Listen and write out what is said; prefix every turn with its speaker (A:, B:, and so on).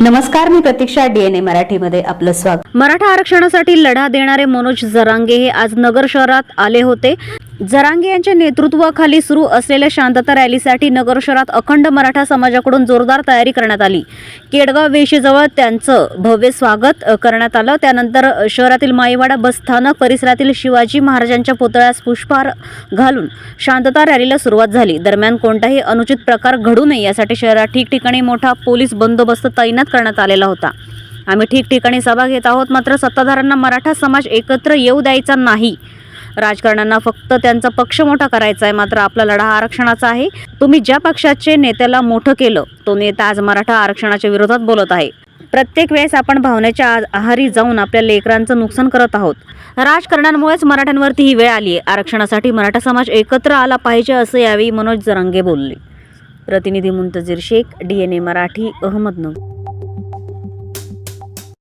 A: नमस्कार मी प्रतीक्षा डीएनए मराठीमध्ये आपलं स्वागत.
B: मराठा आरक्षणासाठी लढा देणारे मनोज जरांगे हे आज नगर शहरात आले होते. जरांगे यांच्या नेतृत्वाखाली सुरू असलेल्या शांतता रॅलीसाठी नगर शहरात अखंड मराठा समाजाकडून जोरदार तयारी करण्यात आली. केडगाव वेशीजवळ त्यांचं भव्य स्वागत करण्यात आलं. त्यानंतर शहरातील माईवाडा बसस्थानक परिसरातील शिवाजी महाराजांच्या पुतळ्यास पुष्पहार घालून शांतता रॅलीला सुरुवात झाली. दरम्यान कोणताही अनुचित प्रकार घडू नये यासाठी शहरात ठिकठिकाणी मोठा पोलीस बंदोबस्त तैनात करण्यात आलेला होता. आम्ही ठिकठिकाणी सभा घेत आहोत मात्र सत्ताधाऱ्यांना मराठा समाज एकत्र येऊ द्यायचा नाही. राजकारण्यांना फक्त त्यांचा पक्ष मोठा करायचा आहे मात्र आपला लढा आरक्षणाचा आहे. तुम्ही ज्या पक्षाचे नेत्याला मोठं केलं तो नेता आज मराठा आरक्षणाच्या विरोधात बोलत आहे. प्रत्येक वेळेस आपण भावनेच्या आहारी जाऊन आपल्या लेकरांचं नुकसान करत आहोत. राजकारणांमुळेच मराठ्यांवरती ही वेळ आली आहे आरक्षणासाठी मराठा समाज एकत्र आला पाहिजे असं यावेळी मनोज जरांगे बोलले. प्रतिनिधी Muntazir Sheikh D N A Marathi Ahmednagar.